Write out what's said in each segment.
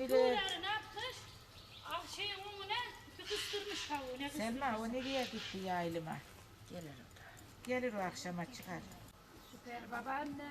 bile Yuğları ne yapmış? Ah kıstırmış. Ne kıstırmış? Selma o nereye gitti yaylıma? Gelir o da. Gelir o akşama çıkar. Süper babaanne.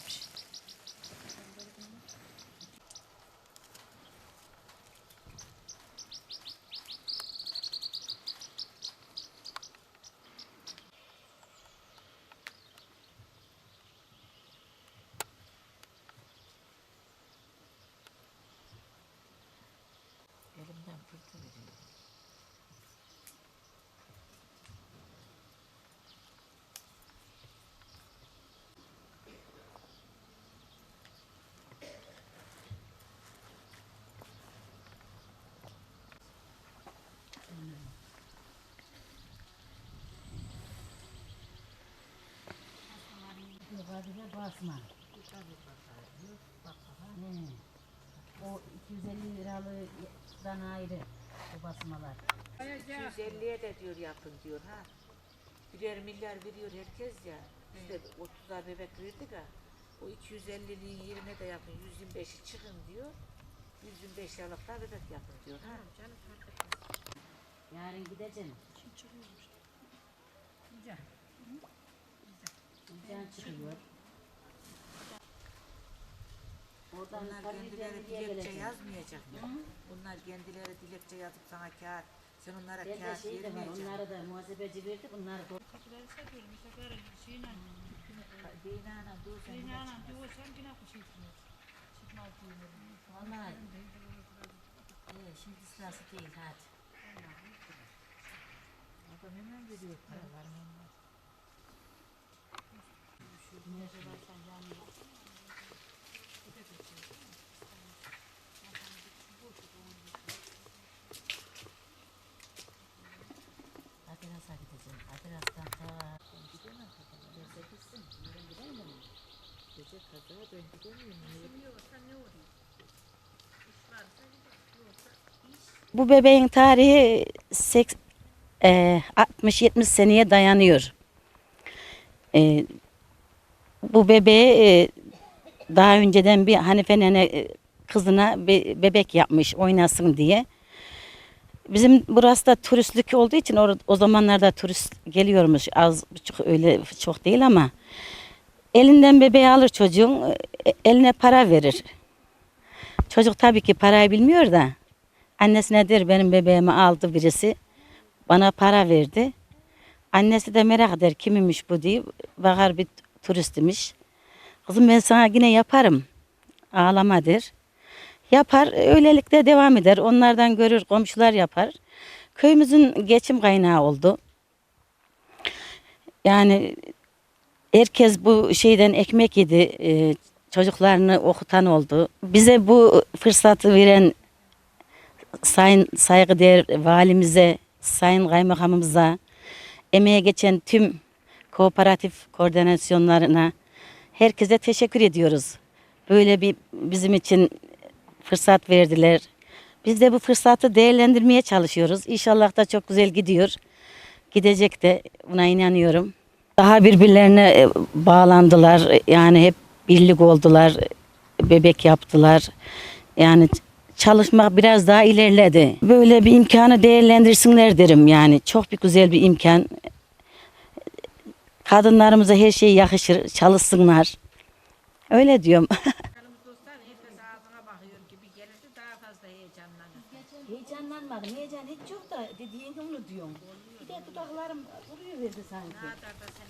Elimden fırtı veriyor. Yukarıda basma. He. O 250 liralıktan ayrı o basmalar. 250'ye de diyor yapın diyor ha. Birer milyar veriyor herkes ya. Biz de 30'a bebek verdik ha. O 250'liğin yerine de yapın 125'i çıkın diyor. 125 liralık da bebek yapın diyor ha. Yarın gideceğim. Can çıkıyor. Oradan Bunlar tabii kendileri dilekçe yazmayacak mı? Bunlar kendileri dilekçe yazıp sana kağıt, sen onlara Ben kağıt şey vermeyeceksin. onlara da muhasebeci verdi, bunları da Kapıları satıyor. Bu sefer şeyle. Beynana dur sen Şeyle yine sen kuş etmiyor. Çıkmaz diyor. Vallahi. Evet, şimdi sırası değil hadi. Adam hemen veriyor paralarını hemen. Adras'a Bu bebeğin tarihi seks- e, 60-70 seneye dayanıyor. E, bu bebeği e, daha önceden bir Hanife nene kızına be- bebek yapmış oynasın diye. Bizim burası da turistlik olduğu için or- o zamanlarda turist geliyormuş az buçuk öyle çok değil ama elinden bebeği alır çocuğun e, eline para verir. Çocuk tabii ki parayı bilmiyor da annesine der benim bebeğimi aldı birisi bana para verdi. Annesi de merak eder kimmiş bu diye bakar bir turistmiş. Kızım ben sana yine yaparım. Ağlama der. Yapar öylelikle devam eder. Onlardan görür komşular yapar. Köyümüzün geçim kaynağı oldu. Yani herkes bu şeyden ekmek yedi. e, çocuklarını okutan oldu. Bize bu fırsatı veren sayın saygıdeğer valimize, sayın kaymakamımıza, emeğe geçen tüm kooperatif koordinasyonlarına herkese teşekkür ediyoruz. Böyle bir bizim için fırsat verdiler. Biz de bu fırsatı değerlendirmeye çalışıyoruz. İnşallah da çok güzel gidiyor. Gidecek de buna inanıyorum. Daha birbirlerine e, bağlandılar. Yani hep birlik oldular. Bebek yaptılar. Yani çalışmak biraz daha ilerledi. Böyle bir imkanı değerlendirsinler derim yani. Çok bir güzel bir imkan. Kadınlarımıza her şey yakışır. Çalışsınlar. Öyle diyorum. Heyecanlanmadım. Heyecan hiç yok da dediğin onu diyorum. Bir de dudaklarım duruyor verdi sanki.